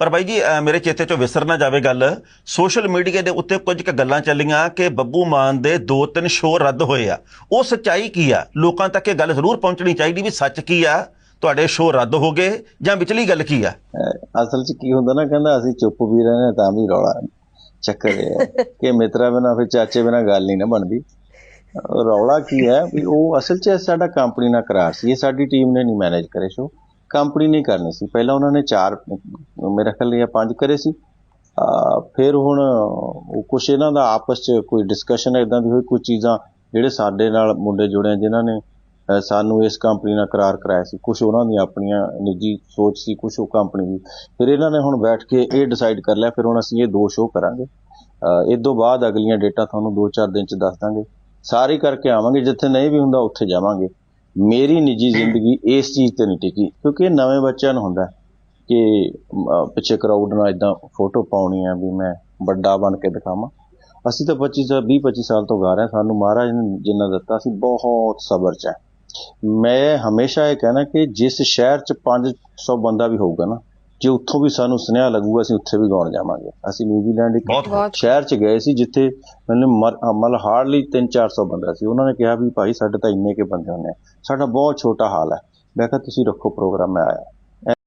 ਪਰ ਬਾਈ ਜੀ ਮੇਰੇ ਚੇਤੇ ਚੋਂ ਵਿਸਰ ਨਾ ਜਾਵੇ ਗੱਲ। ਸੋਸ਼ਲ ਮੀਡੀਆ ਦੇ ਉੱਤੇ ਕੁਝ ਕੁ ਗੱਲਾਂ ਚੱਲੀਆਂ ਕਿ ਬੱਬੂ ਮਾਨ ਦੇ ਦੋ ਤਿੰਨ ਸ਼ੋਅ ਰੱਦ ਹੋਏ ਆ। ਉਹ ਸੱਚਾਈ ਕੀ ਆ? ਲੋਕਾਂ ਤੱਕ ਇਹ ਗੱਲ ਜ਼ਰੂਰ ਪਹੁੰਚਣੀ ਚਾਹੀਦੀ ਵੀ ਸੱਚ ਕੀ ਆ? ਤੁਹਾਡੇ ਸ਼ੋਅ ਰੱਦ ਹੋ ਗਏ ਜਾਂ ਵਿਚਲੀ ਗੱਲ ਕੀ ਆ? ਅਸਲ 'ਚ ਕੀ ਹੁੰਦਾ ਨਾ ਕਹਿੰਦਾ ਅਸੀਂ ਚੁੱਪ ਵੀ ਰਹਿੰਦੇ ਤਾਂ ਵੀ ਰੌਲਾ ਚੱਕਰ ਇਹ ਹੈ ਕਿ ਮਿੱਤਰਾਂ ਬਿਨਾਂ ਫਿਰ ਚਾਚੇ ਬਿਨਾਂ ਗੱਲ ਨਹੀਂ ਨਾ ਬਣਦੀ। ਰੌਲਾ ਕੀ ਹੈ ਵੀ ਉਹ ਅਸਲ 'ਚ ਸਾਡਾ ਕੰਪਨੀ ਨਾਲ ਕਰਾਰ ਸੀ ਇਹ ਸਾਡੀ ਟੀਮ ਨੇ ਨਹੀਂ ਮੈਨੇਜ ਕਰੇ ਸ਼ੋ ਕੰਪਨੀ ਨਹੀਂ ਕਰਨੀ ਸੀ। ਪਹਿਲਾਂ ਉਹਨਾਂ ਨੇ ਚਾਰ, ਮੇਰੇ ਖਿਆਲ ਇਹ ਪੰਜ ਕਰੇ ਸੀ। ਫਿਰ ਹੁਣ ਉਹ ਕੁਛ ਇਹਨਾਂ ਦਾ ਆਪਸ 'ਚ ਕੋਈ ਡਿਸਕਸ਼ਨ ਇਦਾਂ ਦੀ ਹੋਈ ਕੁਝ ਚੀਜ਼ਾਂ ਜਿਹੜੇ ਸਾਡੇ ਨਾਲ ਮੁੰਡੇ ਜੁੜੇ ਆ, ਜਿਨ੍ਹਾਂ ਨੇ ਸਾਨੂੰ ਇਸ ਕੰਪਨੀ ਨਾਲ ਕਰਾਰ ਕਰਾਇਆ ਸੀ। ਕੁਝ ਉਹਨਾਂ ਦੀਆਂ ਆਪਣੀਆਂ ਨਿੱਜੀ ਸੋਚ ਸੀ ਕੁਝ ਉਹ ਕੰਪਨੀ ਦੀ। ਫਿਰ ਇਹਨਾਂ ਨੇ ਹੁਣ ਬੈਠ ਕੇ ਇਹ ਡਿਸਾਈਡ ਕਰ ਲਿਆ, ਫਿਰ ਹੁਣ ਅਸੀਂ ਇਹ ਦੋ ਸ਼ੋਅ ਕਰਾਂਗੇ। ਅਹ ਇਹ ਤੋਂ ਬਾਅਦ ਅਗਲੀਆਂ ਡੇਟਾ ਤੁਹਾਨੂੰ 2-4 ਦਿਨ ਚ ਦੱਸ ਦਾਂਗੇ। ਸਾਰੇ ਕਰਕੇ ਆਵਾਂਗੇ, ਜਿੱਥੇ ਨਹੀਂ ਵੀ ਹੁੰਦਾ, ਉੱਥੇ ਜਾਵਾਂਗੇ। ਮੇਰੀ ਨਿੱਜੀ ਜ਼ਿੰਦਗੀ ਇਸ ਚੀਜ਼ ਤੇ ਨਹੀਂ ਟਿਕੀ, ਕਿਉਂਕਿ ਇਹ ਨਵੇਂ ਬੱਚਿਆਂ ਨੂੰ ਹੁੰਦਾ ਕਿ ਪਿੱਛੇ ਕਰਾਊਡ ਨਾਲ ਇਦਾਂ ਫੋਟੋ ਪਾਉਣੀ ਆ ਵੀ ਮੈਂ ਵੱਡਾ ਬਣ ਕੇ ਦਿਖਾਵਾਂ। ਅਸੀਂ ਤਾਂ 25 ਸਾਲ 20 25 ਸਾਲ ਤੋਂ ਗਾ ਰਹੇ ਹਾਂ। ਸਾਨੂੰ ਮਹਾਰਾਜ ਨੇ ਜਿੰਨਾ ਦਿੱਤਾ ਸੀ, ਬਹੁਤ ਸਬਰ ਚ ਹੈ। ਮੈਂ ਹਮੇਸ਼ਾ ਇਹ ਕਹਿਣਾ ਕਿ ਜਿਸ ਸ਼ਹਿਰ ਚ 500 ਬੰਦਾ ਵੀ ਹੋਊਗਾ ਨਾ ਜੇ ਉੱਥੋਂ ਵੀ ਸਾਨੂੰ ਸੁਨੇਹਾ ਲੱਗੂਗਾ ਅਸੀਂ ਉੱਥੇ ਵੀ ਗਾਉਣ ਜਾਵਾਂਗੇ। ਅਸੀਂ ਨਿਊਜ਼ੀਲੈਂਡ ਇੱਕ ਸ਼ਹਿਰ ਚ ਗਏ ਸੀ ਜਿੱਥੇ ਮੈਨੂੰ ਮਤਲਬ ਹਾਰਡਲੀ 3-400 ਬੰਦਾ ਸੀ। ਉਹਨਾਂ ਨੇ ਕਿਹਾ ਵੀ ਭਾਈ ਸਾਡੇ ਤਾਂ ਇੰਨੇ ਕੇ ਬੰਦੇ ਹੁੰਦੇ ਆ। ਸਾਡਾ ਬਹੁਤ ਛੋਟਾ ਹਾਲ ਹੈ। ਮੈਂ ਕਿਹਾ ਤੁਸੀਂ ਰੱਖੋ ਪ੍ਰੋਗਰਾਮ ਮੈਂ ਆਇਆ।